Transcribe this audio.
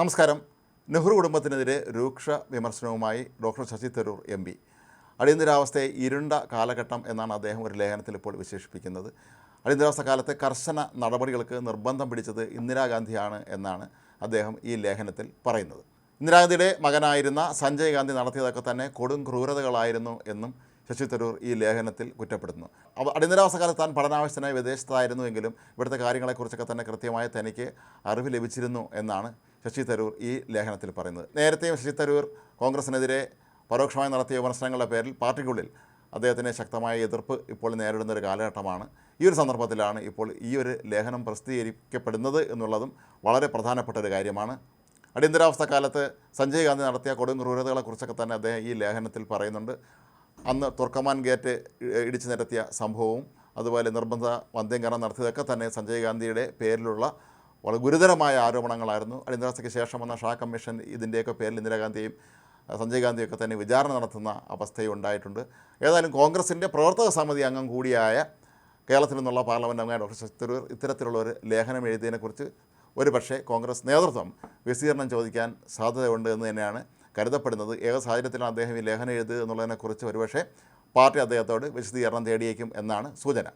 നമസ്കാരം. നെഹ്റു കുടുംബത്തിനെതിരെ രൂക്ഷ വിമർശനവുമായി doctor Shashi Tharoor M P. അടിയന്തരാവസ്ഥയെ ഇരുണ്ട കാലഘട്ടം എന്നാണ് അദ്ദേഹം ഒരു ലേഖനത്തിൽ ഇപ്പോൾ വിശേഷിപ്പിക്കുന്നത്. അടിയന്തരാവസ്ഥ കാലത്തെ കർശന നടപടികൾക്ക് നിർബന്ധം പിടിച്ചത് ഇന്ദിരാഗാന്ധിയാണ് എന്നാണ് അദ്ദേഹം ഈ ലേഖനത്തിൽ പറയുന്നത്. ഇന്ദിരാഗാന്ധിയുടെ മകനായിരുന്ന സഞ്ജയ് ഗാന്ധി നടത്തിയതൊക്കെ തന്നെ കൊടും ക്രൂരതകളായിരുന്നു എന്നും ശശി തരൂർ ഈ ലേഖനത്തിൽ കുറ്റപ്പെടുത്തുന്നു. അവ അടിയന്തരാവസ്ഥ കാലത്ത് താൻ പഠനാവശ്യത്തിനായി വിദേശത്തായിരുന്നുവെങ്കിലും ഇവിടുത്തെ കാര്യങ്ങളെക്കുറിച്ചൊക്കെ തന്നെ കൃത്യമായി തനിക്ക് അറിവ് ലഭിച്ചിരുന്നു എന്നാണ് ശശി തരൂർ ഈ ലേഖനത്തിൽ പറയുന്നത്. നേരത്തെയും ശശി തരൂർ കോൺഗ്രസിനെതിരെ പരോക്ഷമായി നടത്തിയ വിമർശനങ്ങളുടെ പേരിൽ പാർട്ടിക്കുള്ളിൽ അദ്ദേഹത്തിന് ശക്തമായ എതിർപ്പ് ഇപ്പോൾ നേരിടുന്ന ഒരു കാലഘട്ടമാണ്. ഈ ഒരു സന്ദർഭത്തിലാണ് ഇപ്പോൾ ഈ ഒരു ലേഖനം പ്രസിദ്ധീകരിക്കപ്പെടുന്നത് എന്നുള്ളതും വളരെ പ്രധാനപ്പെട്ട ഒരു കാര്യമാണ്. അടിയന്തരാവസ്ഥ കാലത്ത് സഞ്ജയ് ഗാന്ധി നടത്തിയ കൊടും ക്രൂരതകളെക്കുറിച്ചൊക്കെ തന്നെ അദ്ദേഹം ഈ ലേഖനത്തിൽ പറയുന്നുണ്ട്. അന്ന് തുർക്കമാൻ ഗേറ്റ് ഇടിച്ചു നിരത്തിയ സംഭവവും അതുപോലെ നിർബന്ധ വന്ധ്യംകരണം നടത്തിയതൊക്കെ തന്നെ സഞ്ജയ് ഗാന്ധിയുടെ പേരിലുള്ള വളരെ ഗുരുതരമായ ആരോപണങ്ങളായിരുന്നു. അടിയന്തരാവസ്ഥയ്ക്ക് ശേഷം വന്ന ഷാ കമ്മീഷൻ ഇതിന്റെയൊക്കെ പേരിൽ ഇന്ദിരാഗാന്ധിയും സഞ്ജയ് ഗാന്ധിയൊക്കെ തന്നെ വിചാരണ നടത്തുന്ന അവസ്ഥയും ഉണ്ടായിട്ടുണ്ട്. ഏതായാലും കോൺഗ്രസിന്റെ പ്രവർത്തക സമിതി അംഗം കൂടിയായ കേരളത്തിൽ നിന്നുള്ള പാർലമെന്റ് അംഗമായ ഡോക്ടർ ശശി തരൂർ ഇത്തരത്തിലുള്ള ഒരു ലേഖനം എഴുതിയതിനെക്കുറിച്ച് ഒരു പക്ഷേ കോൺഗ്രസ് നേതൃത്വം വിശദീകരണം ചോദിക്കാൻ സാധ്യതയുണ്ട് എന്ന് തന്നെയാണ് കരുതപ്പെടുന്നത്. ഏക സാഹചര്യത്തിലാണ് അദ്ദേഹം ഈ ലേഖനം എഴുതുക എന്നുള്ളതിനെക്കുറിച്ച് ഒരുപക്ഷെ പാർട്ടി അദ്ദേഹത്തോട് വിശദീകരണം തേടിയേക്കും എന്നാണ് സൂചന.